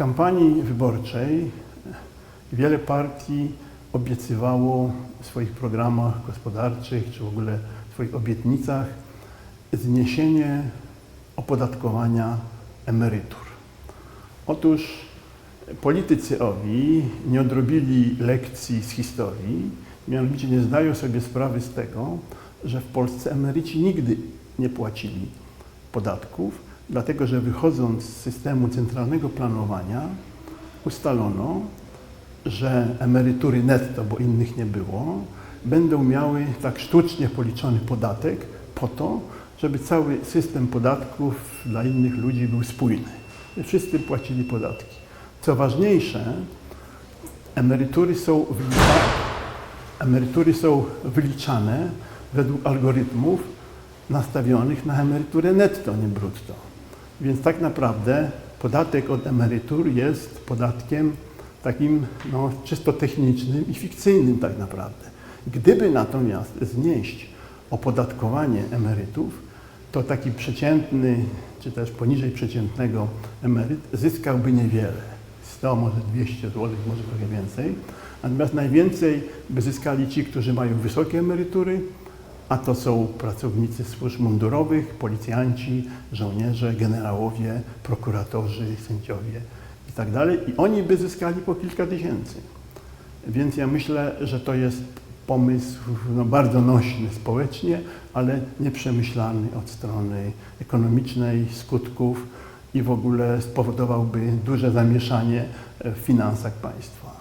kampanii wyborczej wiele partii obiecywało w swoich programach gospodarczych, czy w ogóle w swoich obietnicach zniesienie opodatkowania emerytur. Otóż politycy owi nie odrobili lekcji z historii, mianowicie nie zdają sobie sprawy z tego, że w Polsce emeryci nigdy nie płacili podatków, dlatego że wychodząc z systemu centralnego planowania ustalono, że emerytury netto, bo innych nie było, będą miały tak sztucznie policzony podatek po to, żeby cały system podatków dla innych ludzi był spójny. Wszyscy płacili podatki. Co ważniejsze, emerytury są wyliczane, emerytury są wyliczane według algorytmów nastawionych na emeryturę netto, nie brutto. Więc tak naprawdę podatek od emerytur jest podatkiem takim no, czysto technicznym i fikcyjnym tak naprawdę. Gdyby natomiast znieść opodatkowanie emerytów, to taki przeciętny, czy też poniżej przeciętnego emeryt zyskałby niewiele. 100, może 200 zł, może trochę więcej. Natomiast najwięcej by zyskali ci, którzy mają wysokie emerytury, a to są pracownicy służb mundurowych, policjanci, żołnierze, generałowie, prokuratorzy, sędziowie i tak. I oni by zyskali po kilka tysięcy. Więc ja myślę, że to jest pomysł no, bardzo nośny społecznie, ale nieprzemyślany od strony ekonomicznej, skutków i w ogóle spowodowałby duże zamieszanie w finansach państwa.